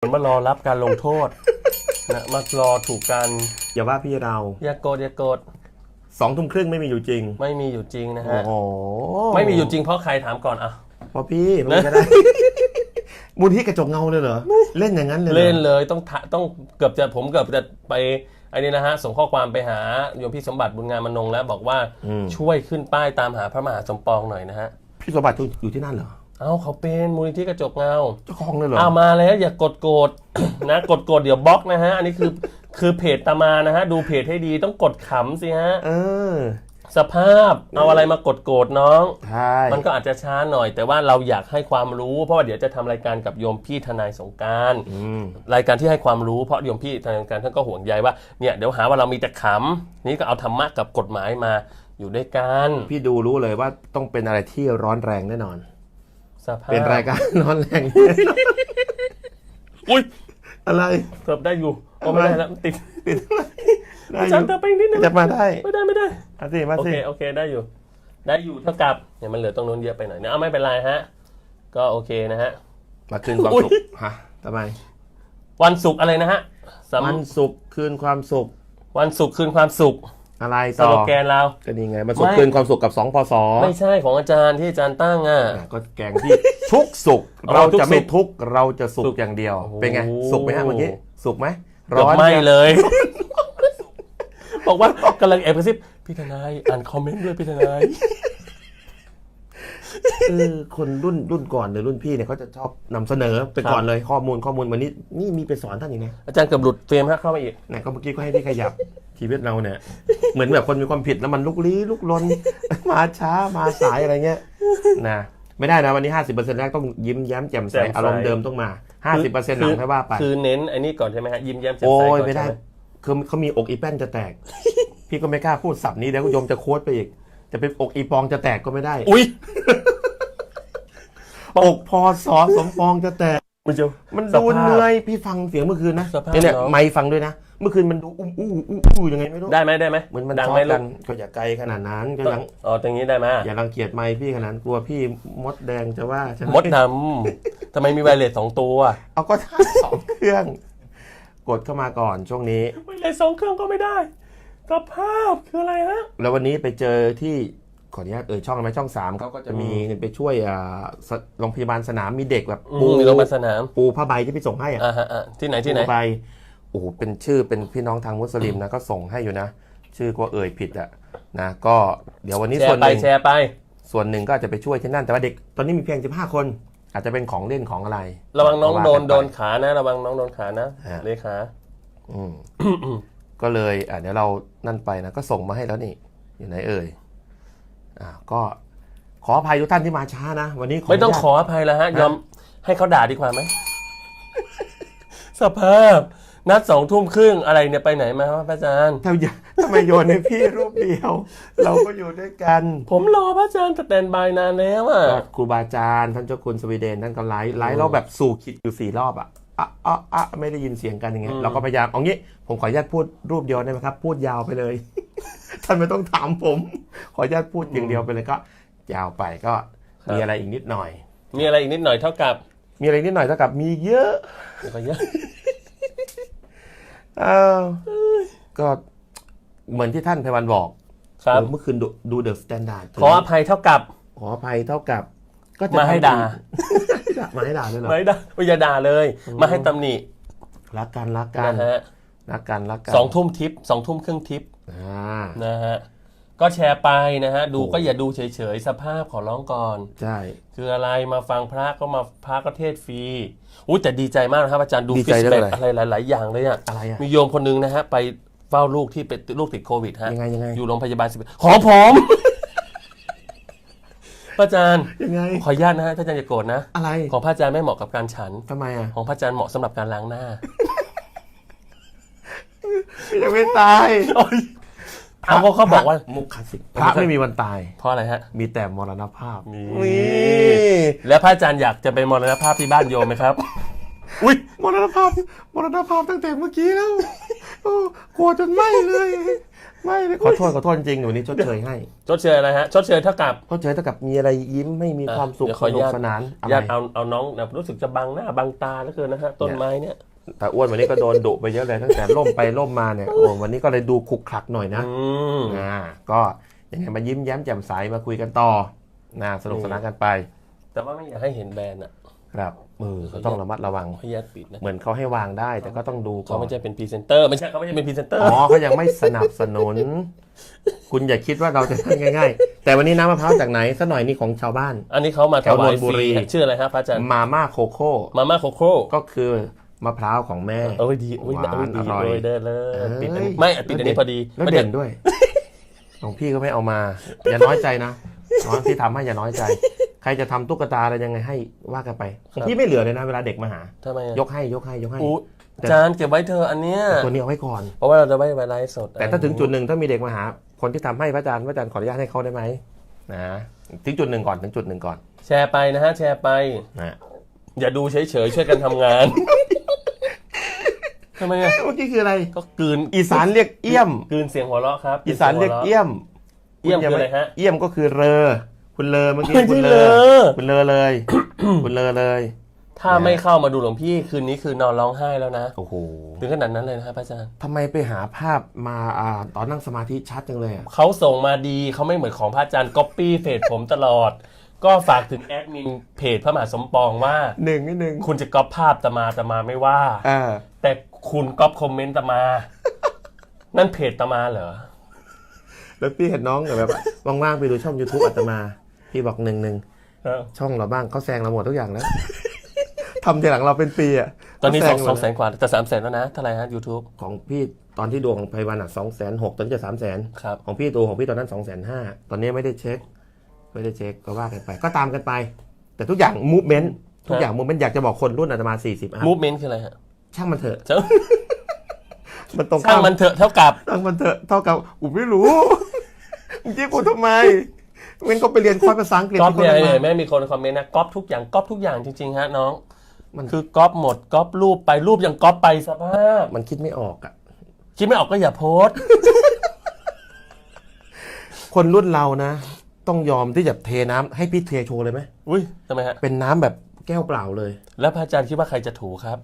เหมือนมารอรับการลงโทษ นะมารอถูกการอย่าว่าพี่เราอย่าโกรธอย่าโกรธสองทุ่มครึ่งไม่มีอยู่จริง ไม่มีอยู่จริงนะโอ้ฮะ โหไม่มีอยู่จริงเพราะใครถามก่อนอะ พอพี่มันจะได้มูลที่กระจกเงาเลยเหรอ เล่นอย่างนั้นเลยหรอเล่นเลยต้องทะต้องเกือบจะผมเกือบจะไปไอ้นี่นะฮะส่งข้อความไปหาโยมพี่สมบัติบุญงามมนงแล้วบอกว่าอืมช่วยขึ้นป้ายตามหาพระมหาสมปองหน่อยนะฮะพี่สมบัติอยู่ที่นั่นเหรอ เอ้าเขาเป็นมูลนิธิกระจกเงาเจ้าของเลยเหรอเอามาแล้วอย่ากดโกรธ นะ กดโกรธเดี๋ยวบล็อกนะฮะ อันนี้คือคือเพจตามานะฮะ ดูเพจให้ดีต้องกดขำสิฮะ เออ สภาพเอาอะไรมากดโกรธน้อง ใช่มันก็อาจจะช้าหน่อย แต่ว่าเราอยากให้ความรู้ เพราะว่าเดี๋ยวจะทำรายการกับโยมพี่ทนายสงกราร อืม รายการที่ให้ความรู้เพราะโยมพี่ทนายสงกรารท่านก็ห่วงใยว่าเนี่ยเดี๋ยวหาว่าเรามีแต่ขำนี่ก็เอาธรรมะกับกฎหมายมาอยู่ด้วยกัน พี่ดูรู้เลยว่าต้องเป็นอะไรที่ร้อนแรงแน่นอน สภาพเป็นรายการร้อนแรงอุ้ยอะไรเกือบได้อยู่โอ้ไม่ได้แล้วติดปิดได้อจันยู่เธอไปนิดนึงจะมาได้ไม่ได้ไม่ได้มาสิมาโอสิเคโอเคได้อยู่ ได้อยู่เท่ากับเนี่ยมันเหลือตรงนู้นเยอะไปหน่อยเนี่ยเอาไม่เป็นไรฮะ ก็โอเคนะฮะมาคืนความอุ๊ยสุขฮะทำไมวันศุกร์อะไรนะฮะสำวันศุกร์คืนความสุข วันศุกร์คืนความสุข อะไรสต่อโลแกนเรา ก็นี่ไงมันสุขไม่คืนความสุขกับสองพศไม่ใช่ของอาจารย์ที่อาจารย์ตั้งอะอะก็แกงที่ ทุกสุขอ๋อเราทุกจะไม่สุขทุกข์เราจะสุขสุขอย่างเดียว โอ้โห เป็นไง สุขไหมฮะเมื่อกี้สุขไหมเกือบร้อนไม่เนี่ยเลย บอกว่ากำลังแอบกระซิบพี่ทนายอ่านคอมเมนต์ด้วยพี่ทนาย เออคนรุ่นรุ่นก่อนหรือรุ่นพี่เนี่ยเขาจะชอบนำเสนอไปก่อนเลยข้อมูลข้อมูลวันนี้นี่มีไปสอนท่านอย่างไงอาจารย์เกือบหลุดเฟรมฮะเข้ามาอีก ไหนก็เมื่อกี้ก็ให้ได้ขยับ ชีวิตเราเนี่ย เหมือนแบบคนมีความผิดแล้วมันลุกลี้ลุกลน มาช้ามาสายอะไรเงี้ยนะไม่ได้นะวันนี้ห้าสิบเปอร์เซ็นต์แรกต้องยิ้มแย้มแจ่มใสแจ่มใส อารมณ์เดิมต้องมาห้าสิบเปอร์เซ็นต์หลังค่อยว่าไป คือเน้นไอ้นี่ก่อนใช่ไหมฮะยิ้มแย้มแจ่มโอ้ใสยก่อนไม่ได้ใช่หคือเขามีอกอีแป้นจะแตก พี่ก็ไม่กล้าพูดศัพท์นี้เดี๋ยวโยมจะโค้ดไปอีก จะเป็นอกอีปองจะแตกก็ไม่ได้อุ้ยอกพอสอสมปองจะแตกมันจะมันสดูภาพเหนื่อยพี่ฟังเสียงเมื่อคืนนะสภาพเนี่ยเนี่ยเนอะ ไม่ฟังด้วยนะ เมื่อคืนมันดูอุ้มอู้อู้อู้ยังไงไม่รู้ได้ไหมได้ไหมเหมือนมันดังชอไหมบลูกักนก็อย่าไกลขนาดนั้นก็ยังอ๋อตรงนี้ได้ไหมอย่ารังเกียจไม่พี่ขนาดนั้นกลัวพี่มดแดงจะว่าใช่ไหมมดดำทำไมมีไวเลสสองตัวเอาก็ท่าสองเครื่อง กดเข้ามาก่อนช่วงนี้ ไวเลสสองเครื่องก็ไม่ได้ สภาพคืออะไรฮะแล้ววันนี้ไปเจอที่ขออนุญาตเอ่ยช่องไหมช่องสามเขาก็จะมีไปช่วยอ่าสโรงพยาบาลสนามมีเด็กแบบปูมีโรงพยาบาลสนาม ปูผ้าใบที่พี่ส่งให้อะอ่าฮะอะที่ไหนที่ไหนปูผ้าใบโอ้โหเป็นชื่อเป็นพี่น้องทางมุสลิมนะก็ส่งให้อยู่นะ ชื่อก็เอ่ยผิดอะนะก็เดี๋ยววันนี้แชส่วนร์หไปนึ่งแชร์ไป ส่วนหนึ่งก็อาจจะไปช่วยที่นั่นแต่ว่าเด็กตอนนี้มีเพียง 15 คน อาจจะเป็นของเล่นของอะไรระวังน้องก็าโดนกัไป โดนขานะ ระวังน้องโดนขานะฮะ เลขา อืม ก็เลยอะเดี๋ยวเรานั่นไปนะก็ส่งมาให้แล้วนี่อยู่ไหนเอ่ยอ่าก็ขออภัยทุกท่านที่มาช้านะ วันนี้ไม่ต้องนุญาขออภัยแล้วฮะฮะยอมให้เขาด่าดีกว่าไหมสภาพนัดสองทุ่มครึ่งอะไรเนี่ยไปไหนมาครับพระอาจารย์ทำไมทำไมโยนให้พี่รูปเดียว เราก็อยู่ด้วยกัน ผมรอพระอาจารย์สแตนบายนานแล้วอะก็ครูบาอาจารย์ท่านเจ้าคุณสวีเดนท่านก็ไลฟ์ไลฟ์เราแบบสู่คิดอยู่สี่รอบอะ อะอะอะไม่ได้ยินเสียงกันอย่างเงี้ยอืมเราก็พยายามเอางี้ ผมขออนุญาตพูดรูปเดียวได้ไหมครับ พูดยาวไปเลย ท่านไม่ต้องถามผม ขออนุญาตพูดอย่างเดียวไปเลยก็ ยาวไปก็มีอะไรอีกนิดหน่อย มีอะไรอีกนิดหน่อยเท่ากับ มีอะไรนิดหน่อยเท่ากับมีเยอะเดี๋ยวก็เยอะเออก็เหมือนที่ท่านไพวันบอกครับเมื่อคืนดูดูเดอะสแตนดาร์ดขออภัยเท่ากับ ขออภัยเท่ากับ ก็จะมาให้ด่า มาให้ด่าด้วยเหรอไม่ได้ไม่อย่าด่าเลย มาให้ตำหนิรักกันรักกันนะฮะรักกันรักกันสองทุ่มทิปสองทุ่มครึ่งทิปอ่านะฮะก็แชร์ไปนะฮะ ดูก็อย่าดูเฉยๆ สภาพขอร้องก่อน ใช่ คืออะไรมาฟังพระก็มาพระก็เทศฟรีอุ้ยแต่ดีใจมากนะครับอาจารย์ดูดีฟิใจสเรื่แบ็องกอะไรอะไรหลาย ๆ อย่างเลยอะอะไรอะมีโยมคนหนึงนะฮะ ไปเฝ้าลูกที่เป็นลูกติดโควิดฮะยังไงยังไงอยู่โรงพยาบาลสิบของผม พระอาจารย์ยังไง ขออนุญาตนะฮะถ้าอาจารย์อย่าโกรธนะอะไรของพระอาจารย์ไม่เหมาะกับการฉัน ทำไมอะของพระอาจารย์เหมาะสำหรับการล้างหน้า ยังไม่ตายเอาเขาเขาบอกว่ามุกคลาสสิกพระไม่มีวันตาย เพราะอะไรฮะ มีแต่มรณภาพนี่นี่แล้วพระอาจารย์อยากจะไปมรณภาพที่บ้านโยมไหมครับ อุ้ยมรณภาพมรณภาพตั้งแต่เมื่อกี้แล้ว โอ้กลัวจนไหมเลยไหมเลยขอโทษขอโทษจริงๆวันนี้ชดเชยให้ชดเชยอะไรฮะชดเชยเท่ากับ ชดเชยเท่ากับมีอะไรยิ้มไม่มีความสุขเดี๋ยวขสออนุนุกญาต สนานอะไรญาติเอาเอาน้องนะรู้สึกจะบังหน้าบังตาแล้วเกินนะฮะต้นไม้เนี่ยแต่อ้วนวันนี้ก็โดนดุไปเยอะเลยตั้งแต่ล่มไปล่มมาเนี่ยโอ้วันนี้ก็เลยดูขลุกขลักหน่อยนะ อืม อ่าก็ยังไงมายิ้มแย้มแจ่มใสมาคุยกันต่อนะสนุกสนานกันไป แต่ว่าไม่อยากให้เห็นแบรนด์อะ ครับเออก็ต้องระมัดระวัง ขออนุญาตปิดนะเหมือนเขาให้วางได้แต่ก็ต้องดูก่เขาอนไม่ใช่เป็นพรีเซนเตอร์ไม่ใช่เขาไม่ใช่เป็นพรีเซนเตอร์อ๋อเขายังไม่สนับสนุน คุณอย่าคิดว่าเราจะทำง่ายๆ แต่วันนี้น้ำมะพร้าวจากไหนสักหน่อยนี่ของชาวบ้าน อันนี้เขามาถแถวนวายนทบุฟรี รีชื่ออะไรครับพระอาจารย์มาม่าโคโค่มาม่าโคโค่ก็คือมะพร้าวของแม่ เอ้ยดีเอ้ยหวานเอ้ยดีอร่อยเลยเด้อเลยเอ้ยปิดอันนี้ไม่ปิดอันนี้พอดีแล้วไม่เด่นด้วย ของพี่ก็ไม่เอามา อย่าน้อยใจนะ น้อยที่ทำให้อย่าน้อยใจ ใครจะทำตุ๊กตาอะไรยังไงให้ว่ากันไปของพี่ไม่เหลือเลยนะเวลาเด็กมาหาทำไมอะยกให้ยกให้ยกให้อู้จานเก็บไว้เธอะอันเนี้ยตัวนี้เอาไว้ก่อน เพราะว่าเราจะไว้ไว้ไลฟ์สด แต่ถ้าถึงจุดหนึ่งถ้ามีเด็กมาหา คนที่ทำให้พระอาจารย์พระอาจารย์ขออนุญาตให้เขาได้ไหมนะถึงจุดหนึ่งก่อนถึงจุดหนึ่งก่อน แชร์ไปนะฮะแชร์ไปนะอย่าดูเฉยๆช่วยกันทำงานทำไมอะเมื่อกี้คืออะไรก็กลืนอีสานเรียกเอี้ยมกลืนเสียงหัวเราะครับ อีสานเรียกเอี้ยม เอี้ยมณย่าคืออะไรฮะเอี้ยมก็คือเรอ คุณเลอเมื่อกี้ไม่คุณใช่เลเลออคุณเลอเลย คุณเลอเลย ถ้าไม่เข้ามาดูหลวงพี่คืนนี้คือนอนร้องไห้แล้วนะโอ้โหถึงขนาดนั้นเลยนะครับพระอาจารย์ทำไมไปหาภาพมาอ่าตอนนั่งสมาธิชัดจังเลยอะเขาส่งมาดีเขาไม่เหมือนของพระอาจารย์ก๊อปปี้เฟซผมตลอด ก็ฝากถึงแอดมินเพจพระมหาสมปองว่าหนึ่งนิดหนึ่งคุณจะก๊อปภาพตมาตมาไม่ว่าอ่าแต่คุณก๊อปคอมเมนต์ตมา นั่นเพจตมาเหรอ แล้วพี่เห็นน้องแบบว่างๆไปดูช่อง YouTube อาตมา พี่บอกหนึ่งหนึ่งเออช่องเราบ้างเขาแซงเราหมดทุกอย่างแล้วทำทีหลังเราเป็นปีอะตอนนี้สองเขาสองหมดแสนกว่าแต่สามแสนแล้วนะเท่าไหร่ฮะ YouTube ของพี่ตอนที่ดวงของไพวันอะสองแสนหกตอนนี้จะสามแสนครับของพี่ตัวของพี่ตอนนั้นสองแสนห้าตอนนี้ไม่ได้เช็ค ไม่ได้เช็คก็ว่ากันไป ก็ตามกันไป แต่ทุกอย่างมูฟเมนต์ทุกอย่างมูฟเมนต์อยากจะบอกคนรุ่นอาตมาสี่สิบอะมูฟเมนต์คืออะไรฮะช่างมันเถอะช่างมันตรงช่างมันเถอะเท่ากับช่างมันเถอะเท่ากับอุไม่รู้ มึงจี้กูทำไมมันก็ไปเรียนคอร์สภาษาอังกฤษก๊อปที่เนี่ยคนเห็มานไหมมีคนคอมเมนต์นะก๊อปทุกอย่างก๊อปทุกอย่างจริงๆฮะน้องมันคือก๊อปหมดก๊อปรูปไปรูปยังก๊อปไปสภาพมันคิดไม่ออกอะ คิดไม่ออกก็อย่าโพสต์ คนรุ่นเรานะ ต้องยอมที่จะเทน้ำให้พี่เทโชว์เลยไหม อุ้ยทำไมฮะเป็นน้ำแบบแก้วเปล่าเลยแล้วพระอาจารย์คิดว่าใครจะถูครับ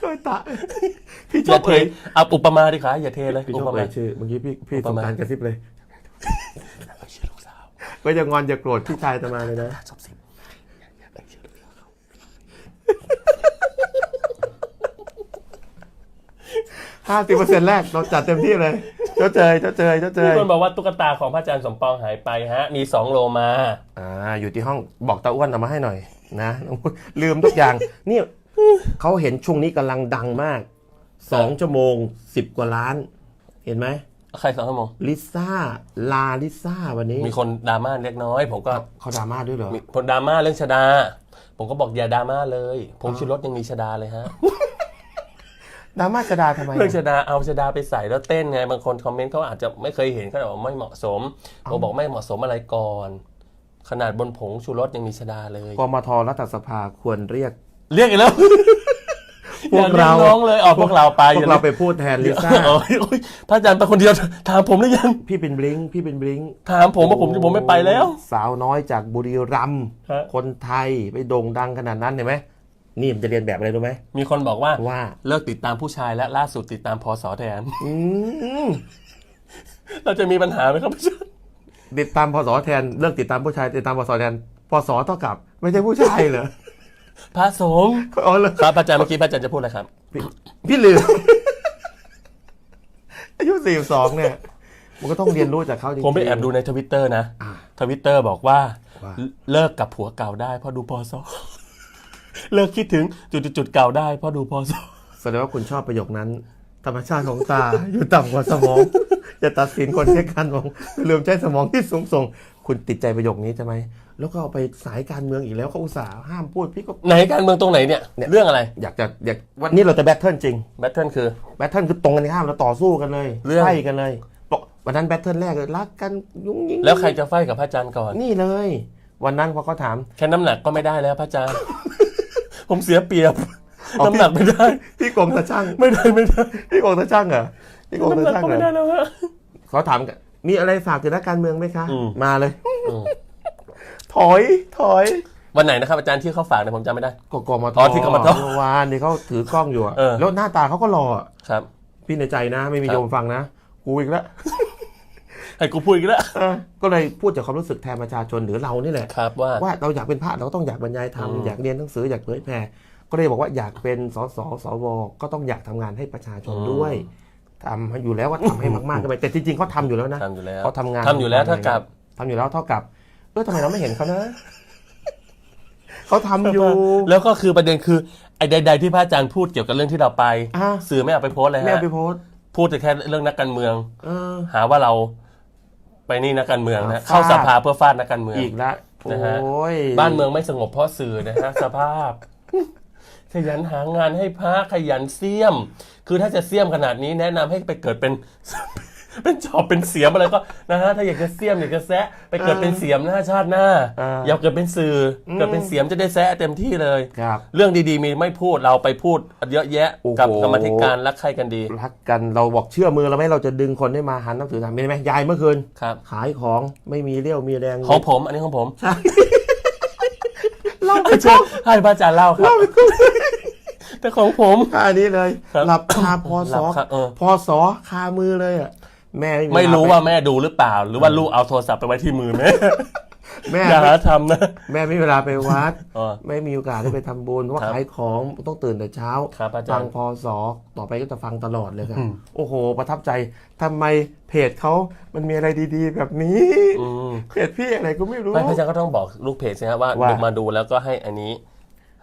เคยตะ พี่ชอย่าอบเทเอ่ยเอาอุปมาดิคะอย่าเทเลยพี่อุชปอบมา เอ่ยชื่อเมื่อกี้พี่พี่อุสปงมากรารกระซิบเลย เอ้ยชื่อลูกสาวก็จะงอนจะโกรธพี่ชายตมาเลยนะสมศิษย์ห้าสิบเปอร์เซ็นต์แรกเราจัดเต็มที่เลย เจ้าเจยเจ้าเจยเจ้าเจมียคนบอกว่าตุ๊กตาของพระอาจารย์สมปองหายไปฮะ มีสองโลมา อ่า อยู่ที่ห้องบอกตาอ้วนเอามาให้หน่อย นะลืมทุกอย่าง นี่เขาเห็นช่วงนี้กำลังดังมากสองชั่วโมงสิบกว่าล้าน เห็นไหม ใครสองชั่วโมงลิซ่าลาลิซ่าวันนี้มีคนดราม่าเล็กน้อย ผมก็เขาดราม่าด้วยเหรอมีคนดราม่าเรื่องชดา ผมก็บอกอย่าดราม่าเลยผงชูรสยังมีชดาเลยฮะดราม่าจะดาทำไมเรื่องชดาเอาชดาไปใส่แล้วเต้นไงบางคนคอมเมนต์เขาอาจจะไม่เคยเห็นเขาบอกไม่เหมาะสมผมบอกไม่เหมาะสมอะไรก่อน ขนาดบนผงชูรสยังมีชดาเลยกมทรัฐสภาควรเรียก เรียกอีกแล้ว พวกเราอย่ยน้องเลยออกพวกเราไปพวกเราไปพูดแทนลิซ่าโอ้ยโอ้ยพระอาจารย์ไปคนเดียวถามผมหรือยัง พี่เป็นบลิงค์พี่เป็นบลิงค์ถามผมว่าผมผมไม่ไปแล้ว สาวน้อยจากบุรีรัมย์ฮะคนไทยไปโด่งดังขนาดนั้นเห็นไหมนี่มันจะเรียนแบบอะไรรู้ไหม มีคนบอกว่าว่าเลิกติดตามผู้ชายและล่าสุดติดตามพศแทนอืมเราจะมีปัญหาไหมครับพี่ชายติดตามพศแทนเลิกติดตามผู้ชายติดตามพศแทนพศเท่ากับ ไม่ใช่ผู้ชายเหรอ พระสงฆ์อ๋อเหรอครับอาจารย์เมื่อกี้พระอาจารย์จะพูดอะไรครับ พี่พี่ลืม อายุสี่สองเนี่ยมันก็ต้องเรียนรู้จากเขาจริงๆ ผมไปแอบดูในทวิตเตอร์นะอ่าทวิตเตอร์บอกว่าว่า เลิกกับผัวเก่าได้เพราะดูพศเลิกคิดถึงจุดๆๆเก่าได้เพราะดูพศแสดงว่าคุณชอบประโยคนั้น ธรรมชาติของตา อยู่ต่ำกว่าสมอง อย่าตัดสินคนแค่การมองลืมใช้สมองที่สูงส่ง คุณติดใจประโยคนี้ใช่ไหมแล้วก็เอาไปสายการเมืองอีกแล้วเขาอุตส่าห์ห้ามพูดพี่ก็ ไหนการเมืองตรงไหนเนี่ย เนี่ย เรื่องอะไรอยากจะอยากวันนี้เราจะแบทเทิลจริงแบทเทิลคือ แบทเทิลคือตรงกันข้ามเราต่อสู้กันเลยเรื่อง ไล่กันเลยบอกวันนั้นแบทเทิลแรกเลยรักกันยุ่งยิงแล้วใครจะไฟกับพระอาจารย์ก่อน นี่เลย วันนั้นพอเขาถาม แค่น้ำหนักก็ไม่ได้แล้วพระอาจารย์ ผมเสียเปรียบ เอา น้ำหนักไม่ได้ พี่กงตาช่าง ไม่ได้ไม่ได้พี่กงตาช่างเหรอพี่กงน้ำตาหนักช่างก็เหรไม่อได้แล้วฮะขอถามกัน มีอะไรฝากถึงนักการเมืองไหมคะ อืม มาเลย อืมถอยถอยวันไหนนะครับอาจารย์ที่เขาฝากเนี่ยผมจำไม่ได้ กกมทอ๋อที่กมทเมื่อวานนี่เขาถือกล้องอยู่อะเออ แล้วหน้าตาเขาก็รออะครับ พี่ในใจนะไม่มีครับ โยมฟังนะกูอีกแล้วให้กูพูดอีกแล้วเออก็เลยพูดจากความรู้สึกแทนประชาชนหรือเรานี่แหละ ครับว่า ว่าเราอยากเป็นพระเราก็ต้องอยากบรรยายธรรมอืม อยากเรียนหนังสืออยากเผยแผ่ก็เลยบอกว่าอยากเป็นสสสวก็ต้องอยากทำงานให้ประชาชนด้วย ทำให้อยู่แล้วว่าทำให้มากๆก็ไปแต่จริงๆเขาทำอยู่แล้วนะทำอยู่แล้วเขาทำงานทำอยู่แล้วเท่ากับทำอยู่แล้วเท่ากับเออทำไมเราไม่เห็นเขานะเขาทำอยู่ แล้วก็คือประเด็นคือไอ้ใด ๆ ที่พระอาจารย์พูดเกี่ยวกับเรื่องที่เราไปอะสื่อไม่เอาไปโพสต์เลยแม่ฮะเอาไปโพสต์พูดแต่แค่เรื่องนักการเมืองเออหาว่าเราไปนี่นักการเมืองนะอ่าเข้าฟาดสภาเพื่อฟาดนักการเมืองอีกแล้วนะฮะโอ้ยบ้านเมืองไม่สงบเพราะสื่อนะฮะสภาพ ขยันหางานให้พระขยันเสี่ยม คือถ้าจะเสี่ยมขนาดนี้แนะนำให้ไปเกิดเป็น เป็นจอบเป็นเสียมอะไรก็นะฮะถ้าอยากจะเสี่ยมอยากจะแซะไปเกิดเป็นเสียมหน้าชาติหน้า อย่าเกิดเป็นสื่ออเกิดเป็นเสียมจะได้แซะเต็มที่เลย ครับ เรื่องดีๆมีไม่พูดเราไปพูดเยอะแยะโอ้โห กับกรรมธิการรักใครกันดีรักกันเราบอกเชื่อมือเราไหมเราจะดึงคนให้มาหันหนังสือทำเป็นไหมยายเมื่อคืน ครับ ขายของไม่มีเรี่ยวมีแรงของผมอันนี้ของผมเราไปเชิญ ให้พระอาจารย์เล่าครับแต่ของผมอันนี้เลยครับหลับคาพอหลัสบคาเออพอสอคามือเลยอะแม่เวลไม่รู้ปว่าแม่ดูหรือเปล่า หรือว่าลูกเอาโทรศัพท์ไปไว้ที่มือแม่ แม่อย่าหาทำนะ แม่ไม่มีเวลาไปวัด อ๋อ ไม่มีโอกาสได้ไปทำบุญเพราะว่าครับขายของต้องตื่นแต่เช้า ครับอาจารย์ฟังพอสอต่อไปก็จะฟังตลอดเลยค่ะอืม โอ้โห ประทับใจทำไมเพจเขามันมีอะไรดีๆ แบบนี้ อืมเพจพี่อะไรก็ไม่รู้ ไม่พระอาจารย์ก็ต้องบอกลูกเพจนะฮะว่าว่า ดูมาดูแล้วก็ให้อันนี้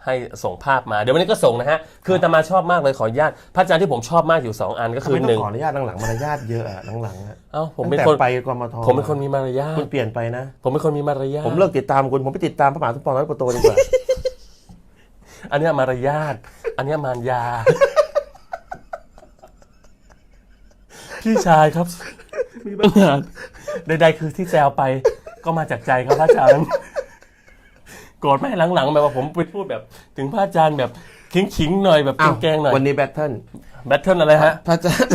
ให้ส่งภาพมา เดี๋ยววันนี้ก็ส่งนะฮะ คืออาตมาชอบมากเลยขออนุญาตพระอาจารย์ที่ผมชอบมากอยู่สองอันก็ทำคือไมต้หอนึ่งงขออนุญาตหลังๆมารยาทเยอะอะหลังๆอะเอ้าผมตั้เป็นงแต่คนไปกมทผมเป็นคนมีมารยาคุทณเปลี่ยนไปนะ ผมเป็นคนมีมารยาทผมเลิกติดตามคุณผมไปติดตามพระมหาสมปองน้อยประโตดีกว่าอันเนี้ยมารยาทอันเนี้ยมารยาพี่ชายครับมีปัญหาใดๆคือที่แซวไปก็มาจากใจครับพระอาจารย์ โกรธไหมหลังๆแบบว่าผมไปพูดแบบ ถึงพระอาจารย์แบบขิงๆหน่อยแบบอ้าวแกล้งๆหน่อยวันนี้แบทเทิลแบทเทิลอะไรฮะ พระอาจารย์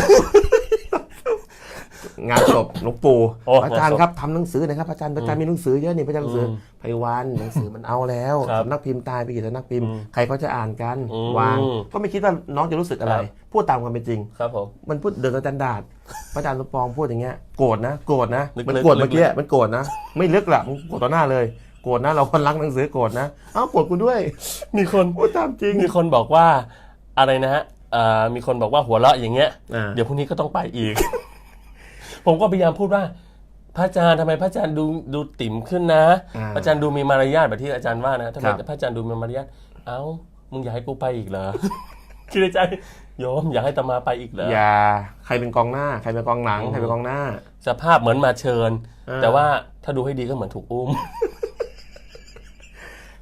งานศพหลวงปู่โอ้พระอาจารย์งานศพครับทำหนังสือหนะครับพระอาจารย์พระอาจารย์มีหนังสือเยอะนี่พระอาจารย์หนังสืออมไพวันหนังสือมันเอาแล้วครับสำนักพิมพ์ตายไปกี่สำนักพิมพ์อืมใครเขาจะอ่านกันอืม วาง ก็ไม่คิดว่าน้องจะรู้สึกอะไร ครับ พูดตามความเป็นจริง ครับผม มันพูดเดินสแตนดาร์ดพระอาจารย์สมปองพูดอย่างเงี้ยโกรธนะโกรธนะ ลึกๆมันโกรธลึกๆเมื่อกี้มันโกรธนะ ไม่ลึกหรอกมันโกรธต่อหน้าเลย โกรธนะ เราคนรักหนังสือโกรธนะเอ้าโกรธกูด้วยมีคนพูดตามจริง มีคนบอกว่าอะไรนะฮะเอ่อมีคนบอกว่าหัวเราะอย่างเงี้ย อ่า เดี๋ยวพรุ่งนี้ก็ต้องไปอีก ผมก็พยายามพูดว่า พระอาจารย์ทำไมพระอาจารย์ดูดูติ่มขึ้นนะ อ่าพระอาจารย์ดูมีมารยาทแบบที่อาจารย์ว่านะทำไมครับ พระอาจารย์ดูมีมารยาทเอ้ามึงอยากให้กูไปอีกเหรอ คิดในใจโยมอยากให้ตมาไปอีกเหรอ อย่าใครเป็นกองหน้า ใครเป็นกองหลังอืมใครเป็นกองหน้า สภาพเหมือนมาเชิญ อ่า แต่ว่าถ้าดูให้ดีก็เหมือนถูกอุ้ม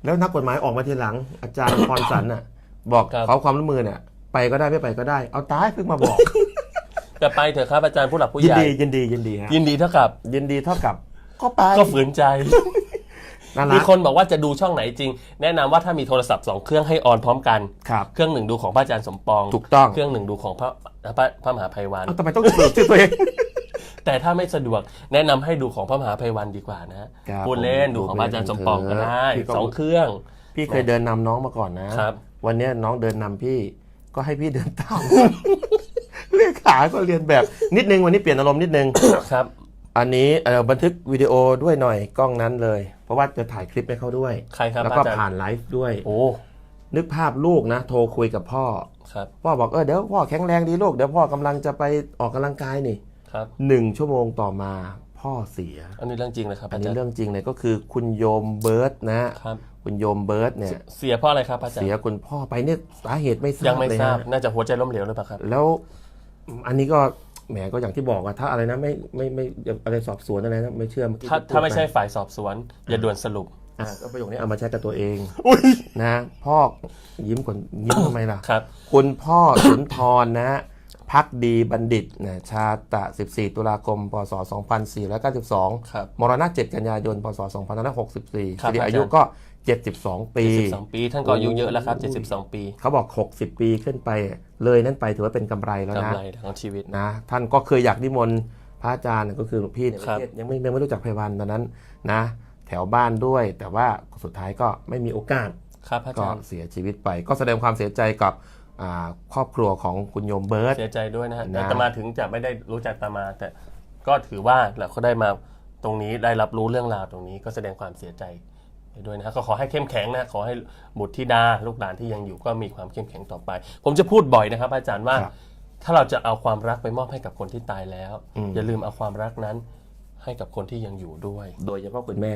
แล้วนักกฎหมายออกมาทีหลัง อาจารย์ พรสันน่ะ บอกครับเขาความร่วมมือเนี่ย ไปก็ได้ไม่ไปก็ได้ เอาตายเพิ่งมาบอก แต่ไปเถอะครับอาจารย์ผู้หลักผู้ยินใหญ่ ดียินดียินดีฮะยินดีเท่ากับ ยินดีเท่ากับ ก็ไปก็ฝืนใจนั่นมีละคนบอกว่าจะดูช่องไหนจริง แนะนำว่าถ้ามีโทรศัพท์สองเครื่องให้ออนพร้อมกัน ครับ เครื่องหนึ่งดูของพระอาจารย์สมปอง ถูกต้อง เครื่องหนึ่งดูของพระพระพระมหาภัยวัน เอาทำไมต้องสืบชื่อตัวเอง แต่ถ้าไม่สะดวกแนะนำให้ดูของพระมหาภัยวันดีกว่านะครับพูดเล่นผมดูของพระอาจารย์สมปองก็ได้พี่ก็ สองเครื่อง พี่เคยเดินนำน้องมาก่อนนะครับ วันเนี้ยน้องเดินนำพี่ก็ให้พี่เดินตาม เรียกขาก็เรียนแบบนิดนึงวันนี้เปลี่ยนอารมณ์นิดนึง ครับ อันนี้เอ่อบันทึกวิดีโอด้วยหน่อยกล้องนั้นเลย เพราะว่าจะถ่ายคลิปให้เขาด้วย ใครครับแล้วพก็ระอาจารย์ ผ่านไลฟ์ด้วย โอ้นึกภาพลูกนะ โทรคุยกับพ่อ ครับ พ่อบอกเออเดี๋ยวพ่อแข็งแรงดีลูกเดี๋ยวพ่อกำลังจะไปออกกำลังกายนี่ ครับหนึ่งชั่วโมงต่อมาพ่อเสีย อันนี้เรื่องจริงเลยครับอันอานี้จารย์เรื่องจริงเลยก็คือคุณโยมเบิร์ตนะครับคุณโยมเบิร์ตเนี่ยเสียเพราะอะไรครับพระอาจารเสียย์คุณพ่อไปเนี่ยสาเหตุไม่ทราบยังไม่เลยทราบฮะน่าจะหัวใจล้มเหลวหรือเปล่าครับ แล้วอันนี้ก็แหมก็อย่างที่บอกอะถ้าอะไรนะไม่ไม่ไม่อะไรสอบสวนอะไรนะไม่เชื่อเอกี้ถ้าที่พูดถ้าไม่ใช่ปฝ่ายสอบสวน อย่าด่วนสรุปอะก็ประโยคนี้เอามาใช้กับตัวเองอุ้ยนะพ่อยิ้มก่อนยิ้มทำไมล่ะครับคุณพ่อสุนทรนะฮะ พักดีบัณฑิตนะชาตะ 14 ตุลาคม พศ 2492 ครับมรณะ 7 กันยายน พศ 2564ครับสิริอาอาจารย์ยุก็ 72 ปี 72 ปี ท่านก็อายุเยอะแล้วครับ 72 ปี เขาบอก 60 ปีขึ้นไปเลยนั่นไปถือว่าเป็นกำไรแล้วนะกำไรของชีวิตนะ ท่านก็เคยอยากนิมนต์พระอาจารย์ก็คือหลวงพี่ในปครัระบเทศยังไม่ยังไม่รู้จักไพวันตอนนั้นนะ แถวบ้านด้วย แต่ว่าสุดท้ายก็ไม่มีโอกาสครับพระอาก็จารย์เสียชีวิตไป ก็แสดงความเสียใจกับอ่า ครอบครัวของคุณโยมเบิร์ตเสียใจด้วยนะฮะนะ แต่มาถึงจะไม่ได้รู้จักตามา แต่ก็ถือว่าเราก็ได้มาตรงนี้ได้รับรู้เรื่องราวตรงนี้ก็แสดงความเสียใจไปด้วยนะฮะก็ขอให้เข้มแข็งนะขอให้บุตรธิดาลูกหลานที่ยังอยู่ก็มีความเข้มแข็งต่อไป ผมจะพูดบ่อยนะครับ อาจารย์ว่า ครับถ้าเราจะเอาความรักไปมอบให้กับคนที่ตายแล้ว อืม อย่าลืมเอาความรักนั้นให้กับคนที่ยังอยู่ด้วย โดยเฉพาะคุณแม่